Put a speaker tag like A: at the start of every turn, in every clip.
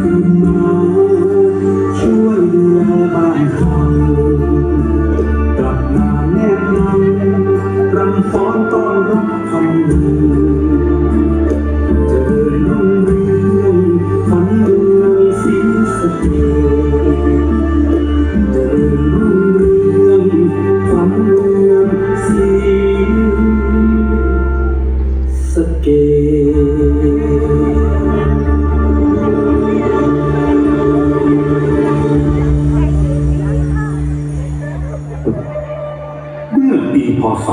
A: Good morning. พศ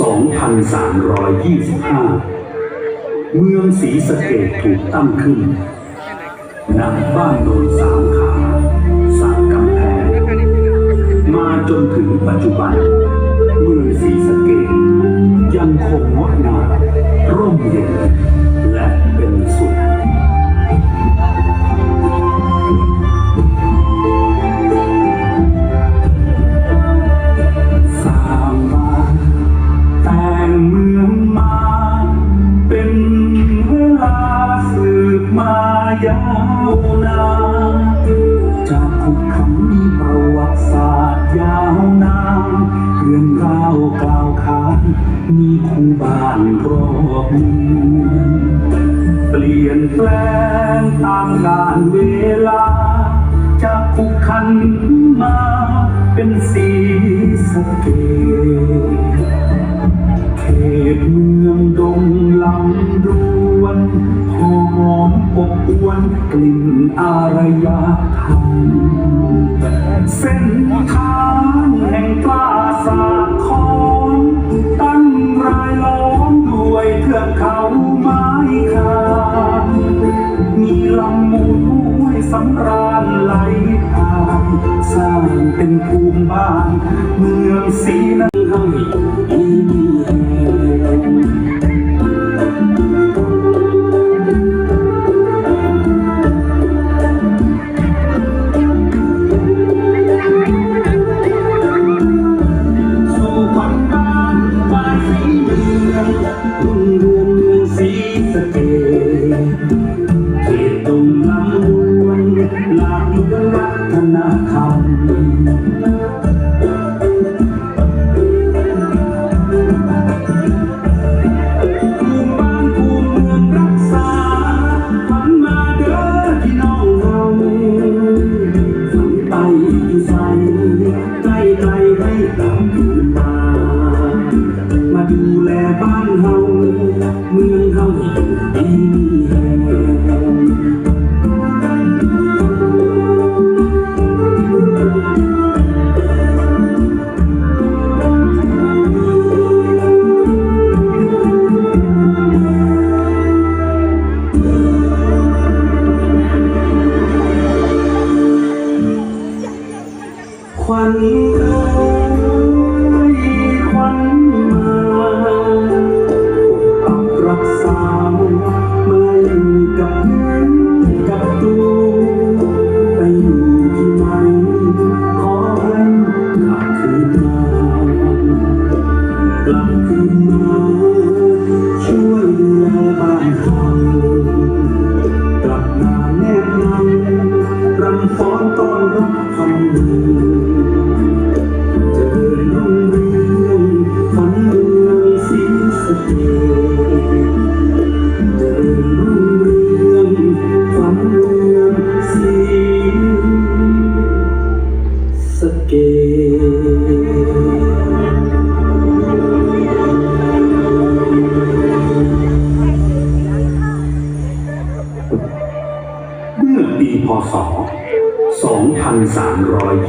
A: 2325 เมืองศรีสะเกดถูกตั้งขึ้นณบ้านโดนสามขาสามกำแพงมาจนถึงปัจจุบันายาวนานจากขุกขังมีประวัติศาสตร์ยาวนานเรื่องราวกล่าวขานมีคู่บ้านรอบเมืองเปลี่ยนแปลงตามกาลเวลา จากขุกขันมาเป็นสีสเกดเขตเมือง วนกลิ่นอารยธรรมเส้นทางแห่งกล้าสาดของตั้งรายล้อมด้วยเทือกเขาไม้คานมีลำมูลห้วยสำราญไหลผ่านสร้างเป็นภูมิบ้าน เมืองศรีนังให้ คื ศ 2320